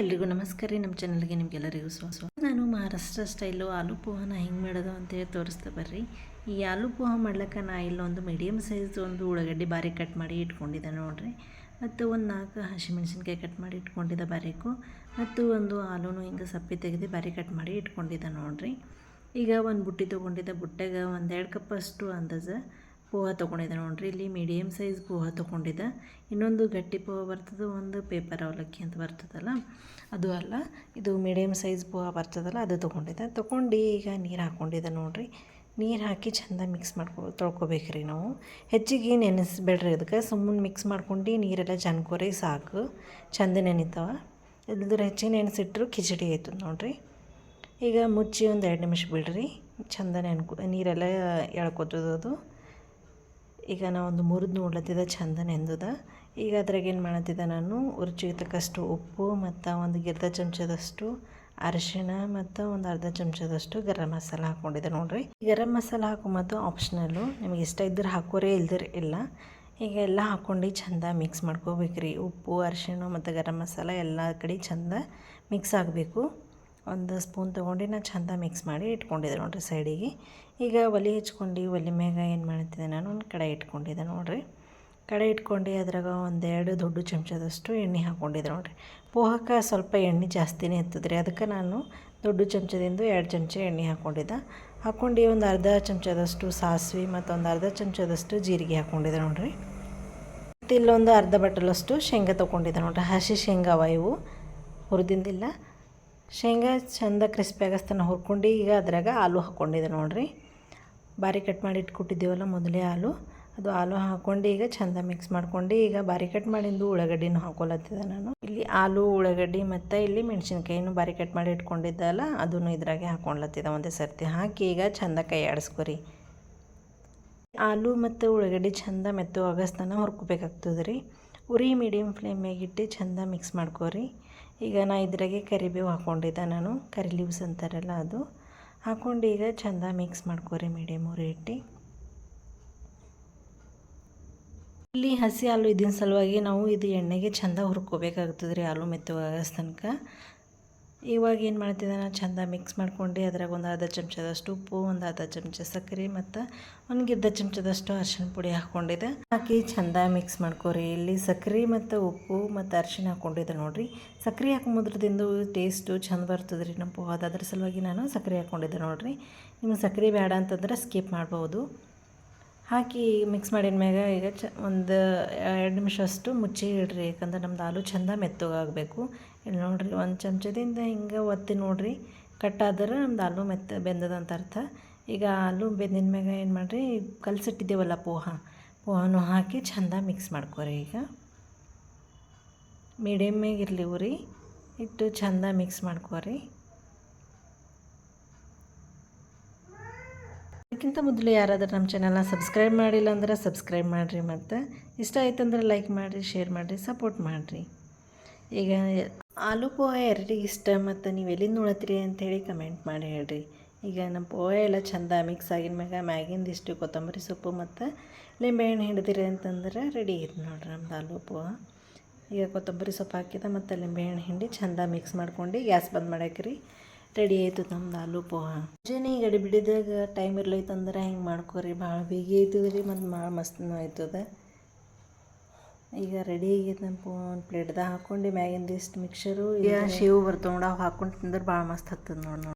ಎಲ್ರಿಗೂ ನಮಸ್ಕಾರ ರೀ, ನಮ್ಮ ಚಾನಲ್ಗೆ ನಿಮಗೆಲ್ಲರಿಗೂ ಸ್ವಾಗತ ನಾನು ಮಹಾರಾಷ್ಟ್ರ ಸ್ಟೈಲು ಆಲೂ ಪೋಹನ ಹೆಂಗೆ ಮಾಡೋದು ಅಂತೇಳಿ ತೋರಿಸ್ತಾ ಬರ್ರಿ. ಈ ಆಲೂ ಪೋಹ ಮಾಡ್ಲಿಕ್ಕೆ ನಾ ಇಲ್ಲೊಂದು ಮೀಡಿಯಮ್ ಸೈಜ್ ಒಂದು ಉಳ್ಳಾಗಡ್ಡಿ ಬಾರಿ ಕಟ್ ಮಾಡಿ ಇಟ್ಕೊಂಡಿದ್ದೆ ನೋಡಿರಿ. ಮತ್ತು ಒಂದು ನಾಲ್ಕು ಹಸಿಮೆಣ್ಸಿನ್ಕಾಯಿ ಕಟ್ ಮಾಡಿ ಇಟ್ಕೊಂಡಿದ್ದೆ ಬಾರಿಕು. ಮತ್ತು ಒಂದು ಆಲೂನು ಹಿಂಗೆ ಸಪ್ಪಿ ತೆಗೆದು ಬಾರಿ ಕಟ್ ಮಾಡಿ ಇಟ್ಕೊಂಡಿದ್ದೆ ನೋಡಿರಿ. ಈಗ ಒಂದು ಬುಟ್ಟಿ ತೊಗೊಂಡಿದ್ದೆ, ಬುಟ್ಟೆಗೆ ಒಂದೆರಡು ಕಪ್ಪಷ್ಟು ಅಂದಾಜು. ಪೋಹ ತೊಗೊಂಡಿದ್ದೆ ನೋಡ್ರಿ. ಇಲ್ಲಿ ಮೀಡಿಯಮ್ ಸೈಜ್ ಪೋಹ ತೊಗೊಂಡಿದ್ದೆ ಇನ್ನೊಂದು ಗಟ್ಟಿ ಪೋಹ ಬರ್ತದೆ, ಒಂದು ಪೇಪರ್ ಅವಲಕ್ಕಿ ಅಂತ ಬರ್ತದಲ್ಲ? ಅದು ಅಲ್ಲ, ಇದು ಮೀಡಿಯಮ್ ಸೈಜ್ ಪೋಹ ಬರ್ತದಲ್ಲ, ಅದು ತೊಗೊಂಡಿದ್ದೆ ತೊಗೊಂಡು ಈಗ ನೀರು ಹಾಕ್ಕೊಂಡಿದ್ದೆ ನೋಡಿರಿ. ನೀರು ಹಾಕಿ ಚೆಂದ ಮಿಕ್ಸ್ ಮಾಡ್ಕೊ, ತೊಳ್ಕೊಬೇಕ್ರಿ ನಾವು. ಹೆಚ್ಚಿಗೆ ನೆನೆಸ್ಬೇಡ್ರಿ ಅದಕ್ಕೆ. ಸುಮ್ಮನೆ ಮಿಕ್ಸ್ ಮಾಡ್ಕೊಂಡು ನೀರೆಲ್ಲ ಜನ್ಕೋರಿ ಸಾಕು. ಚಂದ ನೆನಿತಾವ. ಇಲ್ದ್ರೆ ಹೆಚ್ಚಿಗೆ ನೆನೆಸಿಟ್ರು ಕಿಚಡಿ ಆಯ್ತದ ನೋಡಿರಿ. ಈಗ ಮುಚ್ಚಿ ಒಂದು ಎರಡು ನಿಮಿಷ ಬಿಡ್ರಿ. ಚಂದ ನೆನ್ಕೊ, ನೀರೆಲ್ಲ ಎಳ್ಕೊತದ ಅದು. ಈಗ ನಾ ಒಂದು ಮುರಿದು ನೋಡ್ಲತ್ತಿದ್ದ ಚಂದ ನೆಂದದ ಈಗ ಅದ್ರಾಗ ಏನು ಮಾಡತ್ತಿದ್ದೆ ನಾನು? ರುಚಿಗೆ ತಕ್ಕಷ್ಟು ಉಪ್ಪು ಮತ್ತು ಒಂದು ಗಿರ್ದ ಚಮಚದಷ್ಟು ಅರಿಶಿಣ ಮತ್ತು ಒಂದು ಅರ್ಧ ಚಮಚದಷ್ಟು ಗರಂ ಮಸಾಲ ಹಾಕ್ಕೊಂಡಿದ್ದೆ ನೋಡಿರಿ. ಗರಂ ಮಸಾಲ ಹಾಕೊಂಬತ್ತು ಆಪ್ಷನಲ್ಲು ನಿಮಗೆ ಇಷ್ಟ ಇದ್ದರೆ ಹಾಕೋರೇ ಇಲ್ದಿರ ಇಲ್ಲ. ಈಗ ಎಲ್ಲ ಹಾಕ್ಕೊಂಡು ಚಂದ ಮಿಕ್ಸ್ ಮಾಡ್ಕೋಬೇಕ್ರಿ. ಉಪ್ಪು, ಅರಿಶಿಣ ಮತ್ತು ಗರಂ ಮಸಾಲ ಎಲ್ಲ ಕಡೆ ಚಂದ ಮಿಕ್ಸ್ ಆಗಬೇಕು. ಒಂದು ಸ್ಪೂನ್ ತೊಗೊಂಡು ನಾನು ಚಂದ ಮಿಕ್ಸ್ ಮಾಡಿ ಇಟ್ಕೊಂಡಿದ್ದೆ ನೋಡಿರಿ ಸೈಡಿಗೆ ಈಗ ಒಲೆ ಹಚ್ಕೊಂಡು, ಒಲೆ ಮ್ಯಾಗ ಏನು ಮಾಡ್ತಿದ್ದೆ ನಾನು? ಒಂದು ಕಡೆ ಇಟ್ಕೊಂಡಿದ್ದೆ ನೋಡಿರಿ. ಕಡೆ ಇಟ್ಕೊಂಡು ಅದ್ರಾಗ ಒಂದೆರಡು ದೊಡ್ಡ ಚಮಚದಷ್ಟು ಎಣ್ಣೆ ಹಾಕ್ಕೊಂಡಿದ್ದೆ ನೋಡಿರಿ. ಪೋಹಕ್ಕೆ ಸ್ವಲ್ಪ ಎಣ್ಣೆ ಜಾಸ್ತಿನೇ ಇರ್ತದೆ ಅದಕ್ಕೆ ನಾನು ದೊಡ್ಡ ಚಮಚದಿಂದ ಎರಡು ಚಮಚ ಎಣ್ಣೆ ಹಾಕ್ಕೊಂಡಿದ್ದೆ ಹಾಕ್ಕೊಂಡು ಒಂದು ಅರ್ಧ ಚಮಚದಷ್ಟು ಸಾಸಿವೆ ಮತ್ತು ಒಂದು ಅರ್ಧ ಚಮಚದಷ್ಟು ಜೀರಿಗೆ ಹಾಕ್ಕೊಂಡಿದ್ದೆ ನೋಡಿರಿ. ಮತ್ತು ಇಲ್ಲೊಂದು ಅರ್ಧ ಬಟ್ಟಲಷ್ಟು ಶೇಂಗಾ ತೊಗೊಂಡಿದ್ದೆ ನೋಡಿರಿ. ಹಸಿ ಶೇಂಗಾ ಅವ ಇವು. ಹುರಿದಿಂದಿಲ್ಲ. ಶೇಂಗಾ ಚಂದ ಕ್ರಿಸ್ಪಿ ಆಗಸ್ತನ ಹುರ್ಕೊಂಡು ಈಗ ಅದ್ರಾಗ ಆಲೂ ಹಾಕ್ಕೊಂಡಿದೆ ನೋಡಿರಿ. ಬಾರಿ ಕಟ್ ಮಾಡಿ ಇಟ್ಕೊಟ್ಟಿದ್ದೀವಲ್ಲ ಮೊದಲೇ ಆಲೂ. ಅದು ಆಲೂ ಹಾಕ್ಕೊಂಡು ಈಗ ಚಂದ ಮಿಕ್ಸ್ ಮಾಡ್ಕೊಂಡು ಈಗ ಬಾರಿ ಕಟ್ ಮಾಡಿದ್ದು ಉಳ್ಳಾಗಡ್ಡಿನೂ ಹಾಕೊಲತ್ತಿದೆ ನಾನು. ಇಲ್ಲಿ ಆಲೂ, ಉಳ್ಳಾಗಡ್ಡಿ ಮತ್ತು ಇಲ್ಲಿ ಮೆಣಸಿನ್ಕಾಯಿನೂ ಬಾರಿ ಕಟ್ ಮಾಡಿ ಇಟ್ಕೊಂಡಿದ್ದಲ್ಲ, ಅದನ್ನು ಇದ್ರಾಗೆ ಹಾಕ್ಕೊಳತ್ತಿದ್ದೆ ಒಂದೇ ಸರ್ತಿ. ಹಾಕಿ ಈಗ ಚಂದ ಕೈ ಆಡಿಸ್ಕೊರಿ. ಆಲೂ ಮತ್ತು ಉಳ್ಳಾಗಡ್ಡಿ ಚಂದ ಮೆತ್ತು ಆಗಸ್ತನ ಹುರ್ಕೋಬೇಕಾಗ್ತದೆ ರೀ ಉರಿ ಮೀಡಿಯಮ್ ಫ್ಲೇಮ್ಯಾಗಿಟ್ಟು ಚಂದ ಮಿಕ್ಸ್ ಮಾಡ್ಕೋರಿ. ಈಗ ನಾ ಇದ್ರಾಗೆ ಕರಿಬೇವು ಹಾಕ್ಕೊಂಡಿದ್ದೆ ನಾನು. ಕರಿ ಲೀವ್ಸ್ ಅಂತಾರಲ್ಲ ಅದು. ಹಾಕ್ಕೊಂಡು ಈಗ ಚಂದ ಮಿಕ್ಸ್ ಮಾಡ್ಕೋರಿ ಮೀಡಿಯಮ್ ರೇಟಿ ಇಲ್ಲಿ ಹಸಿ ಹಾಲು ಇದ್ದಿನ ಸಲುವಾಗಿ ನಾವು ಇದು ಎಣ್ಣೆಗೆ ಚೆಂದ ಹುರ್ಕೋಬೇಕಾಗ್ತದೆ ರೀ ಆಲೂ ಮೆತ್ತಗಾಗೋ ತನಕ. ಇವಾಗ ಏನು ಮಾಡ್ತಿದ್ದೆ ನಾನು ಚಂದ ಮಿಕ್ಸ್ ಮಾಡ್ಕೊಂಡು, ಅದ್ರಾಗ ಒಂದು ಅರ್ಧ ಚಮಚದಷ್ಟು ಉಪ್ಪು, ಒಂದು ಅರ್ಧ ಚಮಚ ಸಕ್ಕರೆ ಮತ್ತು ಒಂದು ಗಿರ್ಧ ಚಮಚದಷ್ಟು ಅರ್ಶಿಣ ಪುಡಿ ಹಾಕ್ಕೊಂಡಿದ್ದೆ ಹಾಕಿ ಚಂದ ಮಿಕ್ಸ್ ಮಾಡ್ಕೊರಿ. ಇಲ್ಲಿ ಸಕ್ಕರೆ ಮತ್ತು ಉಪ್ಪು ಮತ್ತು ಅರ್ಶಿಣ ಹಾಕ್ಕೊಂಡಿದ್ದೆ ನೋಡಿರಿ. ಸಕ್ಕರೆ ಹಾಕೊಂಬೋದ್ರದಿಂದ ಟೇಸ್ಟು ಚಂದ ಬರ್ತದೆ ರೀ ನಮ್ಮ ಪೋಹದ ಅದ್ರ ಸಲುವಾಗಿ ನಾನು ಸಕ್ಕರೆ ಹಾಕ್ಕೊಂಡಿದ್ದೆ ನೋಡಿರಿ. ನಿಮ್ಗೆ ಸಕ್ಕರೆ ಬೇಡ ಅಂತಂದ್ರೆ ಸ್ಕಿಪ್ ಮಾಡ್ಬೋದು. ಹಾಕಿ ಮಿಕ್ಸ್ ಮಾಡಿದ ಮ್ಯಾಗ ಈಗ ಚ ಒಂದು ಎರಡು ನಿಮಿಷ ಅಷ್ಟು ಮುಚ್ಚಿ ಇಡ್ರಿ, ಯಾಕಂದ್ರೆ ನಮ್ದು ಆಲೂ ಚಂದ ಮೆತ್ತಗಾಗಬೇಕು. ಇಲ್ಲಿ ನೋಡಿರಿ ಒಂದು ಚಮಚದಿಂದ ಹಿಂಗೆ ಒತ್ತಿ ನೋಡಿರಿ ಕಟ್ಟಾದ್ರೆ ನಮ್ದು ಆಲೂ ಮೆತ್ತ ಬೆಂದದಂತ ಅರ್ಥ. ಈಗ ಆಲೂ ಬೆಂದಿನ ಮ್ಯಾಗ ಏನು ಮಾಡಿರಿ, ಕಲಸಿಟ್ಟಿದ್ದೇವಲ್ಲ ಪೋಹ, ಪೋಹನೂ ಹಾಕಿ ಚಂದ ಮಿಕ್ಸ್ ಮಾಡ್ಕೋರಿ ಈಗ. ಮೀಡಿಯಮ್ಮಾಗ ಇರಲಿ ಉರಿ ಇಟ್ಟು ಚಂದ ಮಿಕ್ಸ್ ಮಾಡ್ಕೊರಿ. ಅದಕ್ಕಿಂತ ಮೊದಲು ಯಾರಾದರೂ ನಮ್ಮ ಚಾನಲ್ನ ಸಬ್ಸ್ಕ್ರೈಬ್ ಮಾಡಿಲ್ಲ ಅಂದ್ರೆ ಸಬ್ಸ್ಕ್ರೈಬ್ ಮಾಡಿರಿ ಮತ್ತು. ಇಷ್ಟ ಆಯ್ತಂದ್ರೆ ಲೈಕ್ ಮಾಡಿರಿ ಶೇರ್ ಮಾಡಿರಿ ಸಪೋರ್ಟ್ ಮಾಡಿರಿ. ಈಗ ಆಲೂ ಪೋಹ ಎರಡಿಗೆ ಇಷ್ಟ ಮತ್ತು ನೀವು ಎಲ್ಲಿಂದ ನೋಡತ್ತೀರಿ ಅಂಥೇಳಿ ಕಮೆಂಟ್ ಮಾಡಿ ಹೇಳ್ರಿ. ಈಗ ನಮ್ಮ ಪೋಹ ಎಲ್ಲ ಚಂದ ಮಿಕ್ಸ್ ಆಗಿನ ಮ್ಯಾಗ ಮ್ಯಾಗಿಂದ ಇಷ್ಟು ಕೊತ್ತಂಬರಿ ಸೊಪ್ಪು ಮತ್ತು ಲಿಂಬೆಹಣ್ಣು ಹಿಡಿದಿರಿ ಅಂತಂದ್ರೆ ರೆಡಿ ಇದೆ ನೋಡ್ರಿ ನಮ್ದು ಆಲೂ ಪೋಹ. ಈಗ ಕೊತ್ತಂಬರಿ ಸೊಪ್ಪು ಹಾಕಿದ ಮತ್ತು ಲಿಂಬೆಹಣ್ಣು ಹಿಂಡಿ ಚಂದ ಮಿಕ್ಸ್ ಮಾಡ್ಕೊಂಡು ಗ್ಯಾಸ್ ಬಂದ್ ಮಾಡಾಕ್ರಿ. ರೆಡಿ ಆಯ್ತು ನಮ್ದು ಆಲೂ ಪೋಹ. ಜನ ಗಡಿ ಬಿಡಿದಾಗ ಟೈಮ್ ಇರ್ಲೈತಂದ್ರೆ ಹಿಂಗೆ ಮಾಡ್ಕೊರಿ? ಭಾಳ ಬೇಗ ಆಯ್ತದ ರೀ, ಮತ್ತು ಭಾಳ ಮಸ್ತ್ ಆಯ್ತದ. ಈಗ ರೆಡಿ ಆಗೈತೆ ನಮ್ಮ ಒಂದು ಪ್ಲೇಟ್ದಾಗ ಹಾಕ್ಕೊಂಡು ಮ್ಯಾಗಿಂದ ಇಷ್ಟು ಮಿಕ್ಸರು ಈಗ ಶೇವು ಬರ್ತಾವೆ ನೋಡಿ, ಅವು ಹಾಕ್ಕೊಂಡು ತಿಂದ್ರೆ ಭಾಳ ಮಸ್ತ್ ಹತ್ತದ ನೋಡಿ.